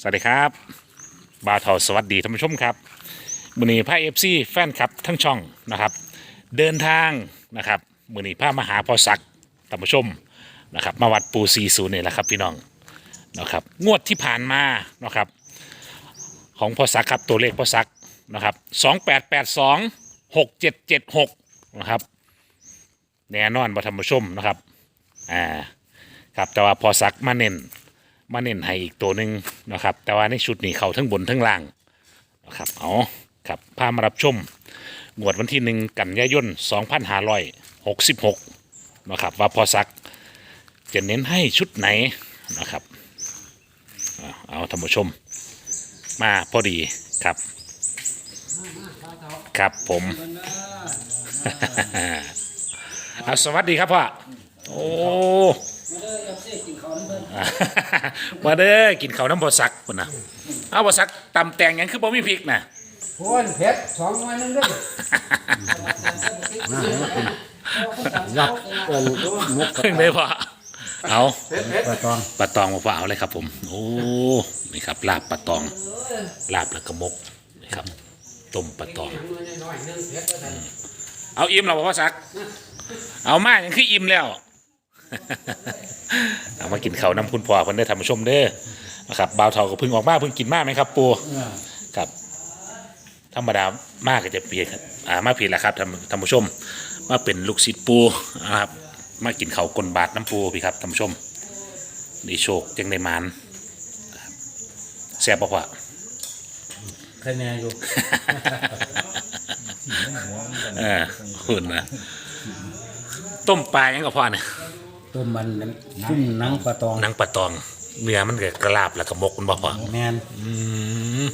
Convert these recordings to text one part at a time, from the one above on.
สวัสดีครับบาวเทาสวัสดีท่านผู้ชมครับมือนี้าเอฟซีแฟนคลับทั้งช่องนะครับ เดินทางนะครับมือนี้ามหาพอสักท่านผู้ชมนะครับ มาวัดปูซีศูนย์นี่แหละครับพี่น้องนะครับงวดที่ผ่านมานะครับ ของพอสักครับตัวเลขพอสักนะครับสองแปดแปดสองหกเจ็ดเจ็ดหกนะครับแน่นอนบ่ท่านผู้ชมนะครับอ่าครับแต่ว่าพอสักมาเน้น มาเน้นให้อีกตัวหนึ่งนะครับ แต่ว่าในชุดนี้เขาทั้งบนทั้งล่างนะครับเอาครับพามารับชมงวดวันที่หนึ่งกันยายน2566นะครับว่าพอสักจะเน้นให้ชุดไหนนะครับ เอาเอาท่านผู้ชม มาพอดีครับ ครับผมเอาสวัสดีครับพ่อโอ้ มาเด้อกินข้าวน้ำบอสักพุ่นนะเอาบอสักตำแตงหยังคือบ่มีพริกนะโอ้ยเผ็ดสองวันนึงเด้วยยักษ์เอิ้นมุกเพิ่งได้พอเอาปลาตองปลาตองมาฝากเอาเลยครับ ผม โอ้นี่ครับลาบปลาตอง ลาบแล้วก็มกนี่ครับต้มปลาตอง เอาอิ่มแล้วบ่พ่อสัก เอามายังคืออิ่มแล้ว เอามากินข้าวน้ำคุณพ่อเพิ่นได้อท่านผู้ชมเด้อนะครับบ่าวเฒ่าก็เพิ่งออกมาเพิ่งกินมาไหมครับปูครับธรรมดามากก็จะเปลี่ยนครับอ่ามาผิดแล้วครับท่านท่านผู้ชม มาเป็นลูกศิษย์ปูนะครับมากินเขาวกลบาทน้ำปูพี่ครับท่านผู้ชมนี่โชคจังในมานนะครับแซ่บปะวะคะแนนอยู่ เออคุณนะต้มปลายังกับพ่อเนี่ย ต้มมันนั้นจุ่มหนังปลาตองหนังปลาตอง เนื้อมันก็กระลาบแล้วก็มกมันบ่พ่อแมนอืม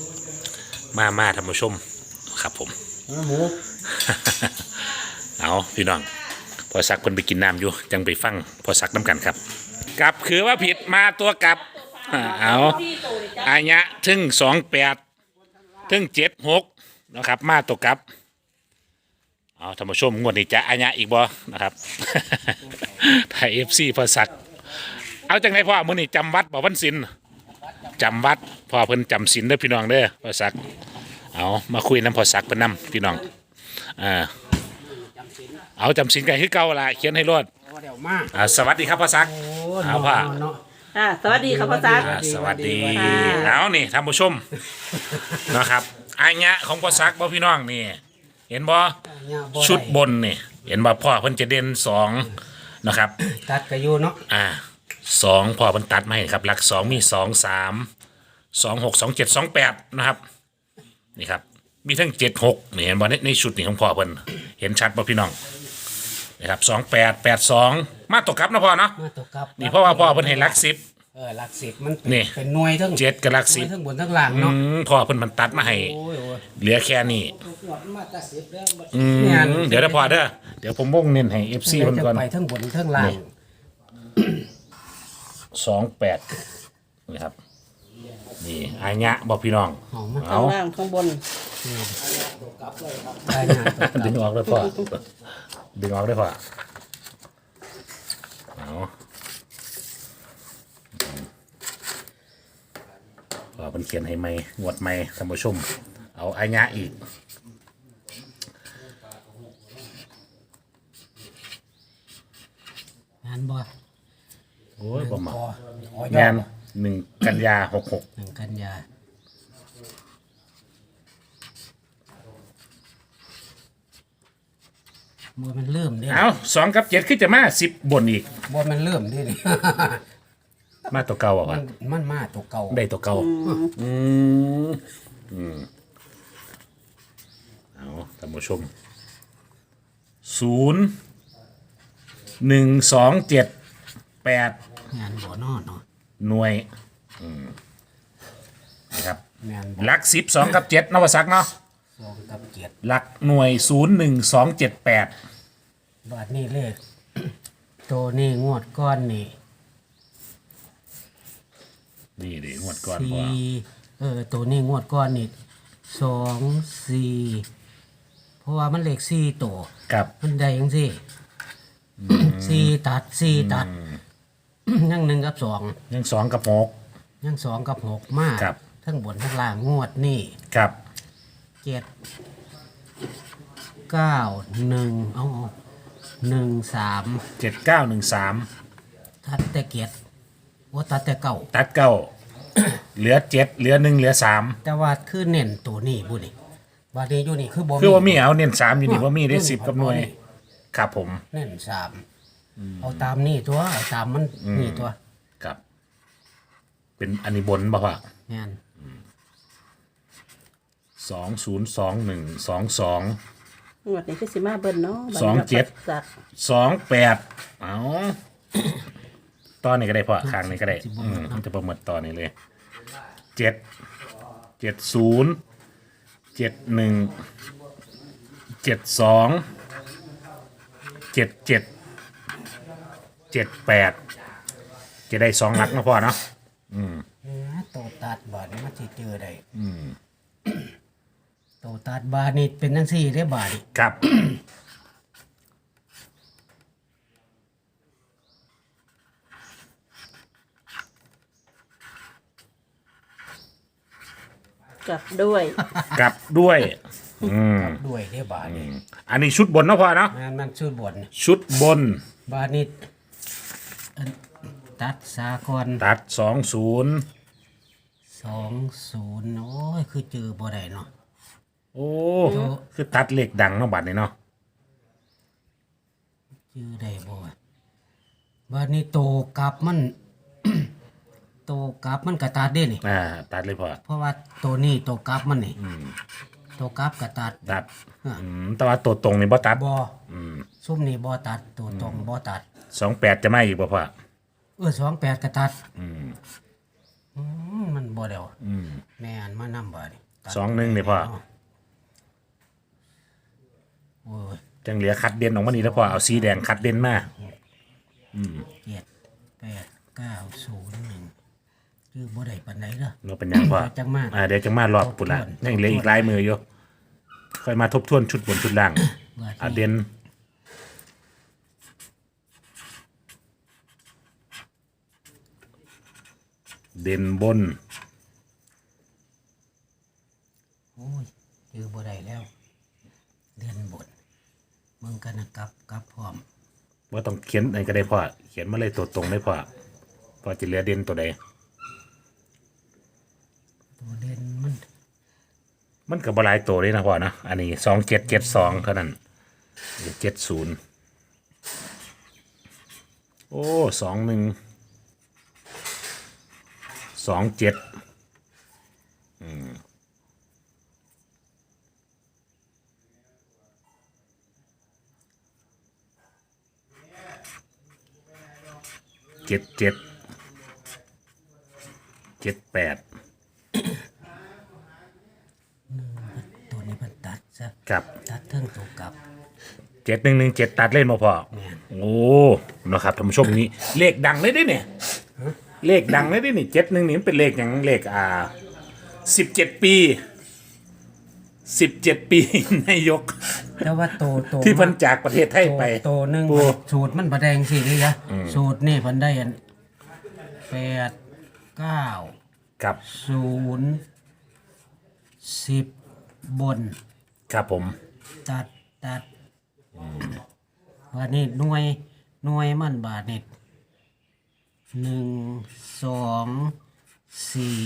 มามาท่านผู้ชมครับผมหมูเอาพี่น้องพอสักเพิ่นไปกินน้ำอยู่จังไปฟังพอสักน้ำกันครับ กลับคือว่าผิดมาตัวกลับอ่าเอาอายะถึงสองแปดถึงเจ็ดหกนะครับ มาตัวกลับ เอาท่านผู้ชมงวดนี้จะอายะอีกบ่นะครับ ไทยเอฟซีพอสัก เอาจังไงพ่อมื้อนี้จำวัดบ่วันศิลจำวัดพ่อเพิ่นจำศีลเด้อพี่น้องเด้อพอสัก เอามาคุยน้ำพอสักเพิ่นนำพี่น้องอ่าเอาจำสินกันคือเก่าละเขียนให้รอดเดี๋ยวมาอ่าสวัสดีครับพ่อซัก โอ้เอาผ้า เนาะ ค่ะสวัสดีค่ะพ่อซัก อ่าสวัสดีค่ะ เอานี่ท่านผู้ชมนะครับอายะของพ่อซักบ่พี่น้องนี่ เห็นบ่เนี่ยบ่ไชุดบนนี่เห็นบ่พ่อเพิ่นจะเด่นสองนะครับ ตัดกระยูเนาะอ่าสองพ่อเพิ่นตัดมาให้ครับ หลักสองมีสองสามสองหกสองเจ็ดสองแปดนะครับนี่ครับ มีทั้งเจ็ดหกนี่เห็นบ่ในในชุดนี้ของพ่อเพิ่นเห็นชัดบ่พี่น้องนะครับสองแปดแปดสองมาตกครับนะพ่อเนาะมาตกกับนี่เพราะว่าพ่อเพิ่นให้หลักสิบเออหลักสิบมันนี่เป็นหน่วยทั้งเจ็ดกับหลักหน่สิวยบทั้งบนทั้งล่างอืเนาะมพ่อเพิ่นมันตัดมาให้โอ้ยโอ้ย เหลือแค่นี้มาตัดสิบแล้วอืมเดี๋ยวเด้อพ่อเด้อเดี๋ยวผมวงเน้นให้ FC เพิ่นจะก่อนไปทั้งบนทั้งล่าง สองแปดนี่ครับ นี่อายะบอกพี่น้องหอมมากเอาข้างล่างข้างบนได้งานตกดึงออกเลยพ่อดึงออกเลยพ่อเอาพ่อเป็นเขียนให้ไม่งวดไม่ท่านผู้ชม เอาอายะอีก งานบ่โอ้ยบ่มาพออ๋อยงาอนดหนึ่งกันยาหกหกหนึ่งกันยาบัวมันเริ่มเด้เอาสองกับเจ็ดขึ้นจะมาสิบบนอีกบัวมันเริ่มเด้นี่ มาตัวเก่าอะมัวะนมันมาตัวเก่าได้ตัวเก่าอืมอืม เอาท่านผู้ชมศูนย์หนึ่งสองเจ็ดแปดงานบ่นอนเนาะหน่วยอืมนะครับงานบ่หลักสิบสองกับเจ็ดนวสักดิ์เนาะสองกับเกียรติหลักหน่วยศูนย์หนึ่งสองเจ็ดแปดบาทนี่เลข ตัวนี่งวดก้อนนี่นี่ดิงวดก่อนพอสี่เออตัวนี่งวดก้อนนี่สองสี่ เพราะว่ามันเลขสี่ตัวกับมันได้ยังสี่สี่ตัดสี่ตัดยังหนึ่งกับสองยังสองกับหกยังสองกับหกมากครับทั้งบนทั้งล่างงวดนี่ครับเจ็ดเก้าหนึ่งเอาเอาหนึ่งสามเจ็ดเก้าหนึ่งสามตัดแต่เกียรติว่าตัดแต่เก่าตัดเก้าเหลือเจ็ดเหลือหนึ่งเหลือสามแต่ว่าคือเน้นตัวนี้บุนี่ บาดนี้อยู่นี่คือบ่คือว่ามีเอาเน้นสามอยู่นี่ว่ามีได้สิบกับหน่วยนี่ครับผม เน้นสามเอาตามนี่ตัวเอาตามมันนี่ตัวครับ เป็นอันนี้บนบ่ว่าแม่นสองศูนย์สองหนึ่งสองสองงวดนี้คือสิมาเบิ้ลเนาะบัสองเจ็ดสักสองแปดเอาตอนนี้ก็ได้พอข้างนี้ก็ได้ อืมมันจะประเมิดตอนนี้เลยเจ็ดเจ็ดศูนย์ เจ็ดหนึ่งเจ็ดสองเจ็ดเจ็ดเจ็ดแปดจะได้สองหลักนะพ่อเนาะเอ้อโตตัดบาดนี้มันสิเจอได้โตตัดบาดนี่เป็นจังซี่ได้บาดนี่ครับ กลับด้วย กลับด้วย อืมด้วยได้บาดนี่อันนี้ชุดบนนะพ่อเนาะมันมันชุดบนชุดบน บาดนี้อันตัดสากรตัดสองศูนย์สองศูนย์โอ้ยคือเจอบ่ได้เนาะโอ้คือตัดเหล็กดังเนาะบัดนี้เนาะเจอได้บ่วะบาดนี้โตกลับมัน โตกลับมันกระตัดเด้นี่อ่าตัดเลยพ่อเพราะว่าตัวนี้โตกลับมันนี่โตกลับกระตัดตัดอืมแต่ว่าตัวตรงนี่บ่ตัดบ่ซุ่มนี่บ่ตัดตัวตรงบ่ตัดสองแปดจะไม่อีกบ่พ่อเออสองแปดกระตัดอืมมันบ่เดียวแม่นมานำบ่นี่ตัดสองหนึ่งนี่พ่อโอ้ยจังเหลือคัดเด่นออกมานี่แล้วพ่อเอาสีแดงคัดเด่นมาเจ็ดแปดเก้าศูนย์หนึ่ง คือบ่ได้ปานใดเด้อเนาะเป็นหยังพ่อจังมากอ่าเดี๋ยวจังมารอบปุ่นละทบทวนยังเหลืออีกหลายมืออยู่ค่อยมาทบทวนชุดบนชุดล่างบาดอ่านี้เด่นเด่นบน โอ้ยคือบ่ได้แล้วเรียนบทมึงกันนะกลับกลับพร้อมว่าต้องเขียนอะไรก็ได้พ่อเขียนมาเลยตัวตรงได้พ่อพอจะเหลือเด่นตัวใด ตัวเด่นมันมันกับบหลายตัวเลยนะพ่อนะอันนี้สองเจ็ดเจ็ดสองเท่านั้นเจ็ดศูนย์โอ้สองหนึ่งสองเจ็ดเจ็ดเจ็ดเจ็ดแปด ตัวนี้มัน ตัดซะกับตัดเทิงตัวกลับเจ็ดหนึ่งหนึ่งเจ็ดตัดเล่นมาพอแม่นโอ้นะครับท่านผู้ชมนี้ เลขดังเลยเด้เนี่ยเลขดังเลยเด้เนี่ยเจ็ดหนึ่งนี่มันเป็นเลขอย่างเลขอ่าสิบเจ็ดปีสิบเจ็ดปี นายก แต่ว่าโตโตที่เพันจากประเทศไทยโตไปโตหนึงโอ้สูตรมันบ่แดงสิเลยนะสูตรนี่เพิ่นได้อันแปดเก้าครับศูนย์สิบบน ครับผม ตัดตัดวันนี้หน่วยหน่วยมันบาทนี่หนึ่งสองสี่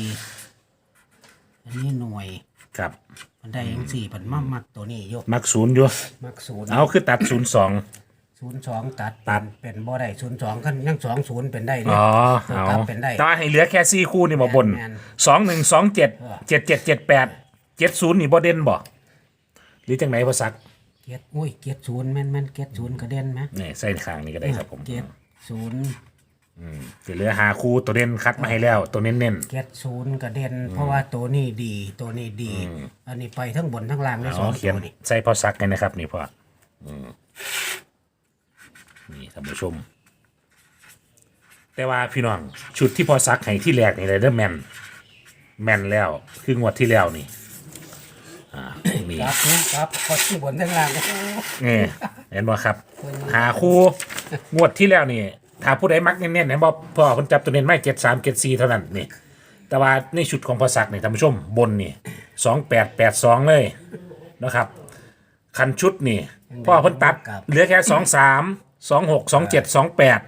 อันนี้หน่วยครับ มันได้ยังสี่ผันมักมักตัวนี้ยกมักศูนย์อยู่มักศูนย์เอาคือตัดศูนย์สอง ศูนย์สองตัดตัด เป็นบ่ได้ศูนย์สองกันยังสองศูนย์เป็นได้เลยอ๋อตัวเอากลับเป็นได้แต่ว่าให้เหลือแค่สี่คู่นี่บ่บนแม่น สองหนึ่งสองเจ็ดเออเจ็ดเจ็ดเจ็ดแปดเจ็ดศูนย์นี่บ่เด่นบ่ หรือจังไหนพอสักเกียรอุ้ยเกียรศูนย์แม่นแม่นเกียรศูนย์กระเด็นไหมนี่ใส่ข้างนี่ก็ได้ครับผมเกียรศูนย์สิเหลือหาคู่ตัวเด่นคัดมาให้แล้ว ตัวเน้นเกียรศูนย์กระเด็น เพราะว่าตัวนี้ดีตัวนี้ดีอันนี้ไปทั้งบนทั้งล่างๆได้อ๋สอองเขียนตัวนี่ใส่พอซักกันนะครับ นี่พ่ออืมนี่ท่านผู้ชม แต่ว่าพี่น้องชุดที่พอซักให้ที่แรกนี่เลยเด้อแมนแมนแล้ว คืองวดที่แล้วนี่ อ่า นี่ครับนี่ครับพอที่บนทั้งล่างโอ้โหนี่เห็นบ่ครับ หาคู่งวดที่แล้วนี่ถ้าผู้ใดมักเน้นๆเนี่ยบอกพ่อคนจับตัวเน้นไม่เจ็ดสามเจ็ดสี่เท่านั้นนี่แต่ว่าในชุดของพอสักนี่ท่านผู้ชมบนนี่สองแปดแปดสองเลยนะครับคันชุดนี่พ่อเพิ่นตัดเหลือแค่สองสามสองหกสองเจ็ดสองแปด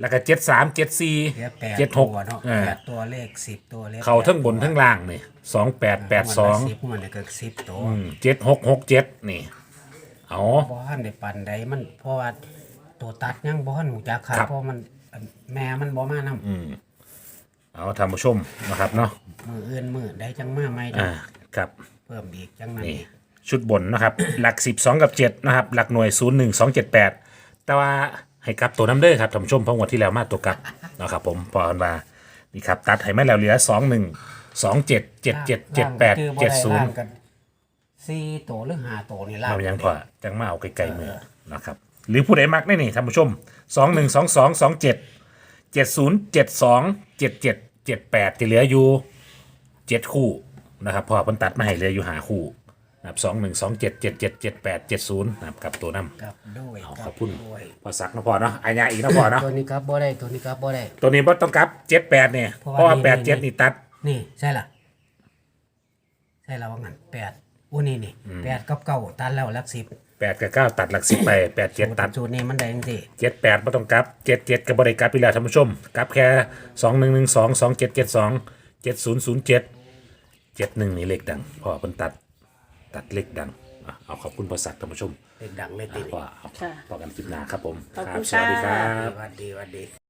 แล้วก็เจ็ดสามเจ็ดสี่เหลือแปดเจ็ดหตักวเนาะอ่าแปดตัวเลขสิบตัวเลขเขาทั้งบนทั้งล่างนี่สองแปดแปดสองสิบมันเนี่ยก็สิบตัวเจ็ดหกหกเจ็ดนี่เอาบ่ทันได้ปันใดมันเพราะว่าตัวตัดยังบ่ทันหูจักครับครับเพราะมันแม่มันบ่มานํเอาท่านผู้ชมนะครับเนาะมืออื่นมือได้จังมาใหม่จังอ่าครับเพิ่มอีกจังนั้นนี่อีกชุดบนนะครับ หลักสิบสองกับเจ็ดนะครับ หลักหน่วยศูนย์หนึ่งสองเจ็ดแปดแต่ว่า ให้กลับตัวน้ำเด้อครับท่านผู้ชมเพราะงวดที่แล้วมาตัวกลับนะครับผมพอกันมานี่ครับตัดให้ไม่แล้วเหลือสองหนึ่งสองเจ็ดเจ็ดเจ็ดเจ็ดแปดเจ็ดศูนย์ล่างกันสี่ตัวหรือห้าตัวนี่ล่างเรายังพอจังมาเอาไกลๆมือนะครับหรือผู้ใดมักได้นี่ท่านผู้ชมสองหนึ่งสองสองสองเจ็ดเจ็ดศูนย์เจ็ดสองเจ็ดเจ็ดเจ็ดแปดที่เหลืออยู่เจ็ดคู่นะครับพอเพิ่นตัดมาให้เหลืออยู่หาคู่ นะครับสองหนึ่งสองเจ็ดเจ็ดเจ็ดเจ็ดแปดเจ็ดศูนย์นะครับกับตัวน้ำกลับด้วยเอากขลัอบคุณ ด้วยพอสักนะพอเนาะอายาอีกนะพอเนาะตัวนี้ครับบ่ได้ตัวนี้ครับบ่ได้ ตัวนี้บ่ต้องกลับเจ็ดแปดเนี่ยเพราะเพราะว่าว่านี่แปดเจ็ดนี่นี่ตัด นี่ใช่ล่ะใช่แล้วว่างั้นแปดอู้นี่นี่แปดกับเก้าตัดแล้วหลักสิบแปดกับเก้าตัดหลักสิบไปแปดเจ็ดตัดสูตรนี้มันได้จังซี่เจ็ดแปดบ่ต้องกลับเจ็ดเจ็ดกับบริกลับไปแล้วท่านผู้ชมกลับแค่สองหนึ่งหนึ่งสองสองเจ็ดเจ็ดสองเจ็ดศูนย์ศูนย์เจ็ดเจ็ดหนึ่งนี่เลขดังพอเพิ่นตัด ตัดเลขดังอะเอาขอบคุณพอสักท่านผู้ชมเด็กดังเลยติพอเอาค่ะ พอกันคลิปหน้าครับผมขอบครัคุบณสวัสดีคค่ะรับสวัสดีสวัสดี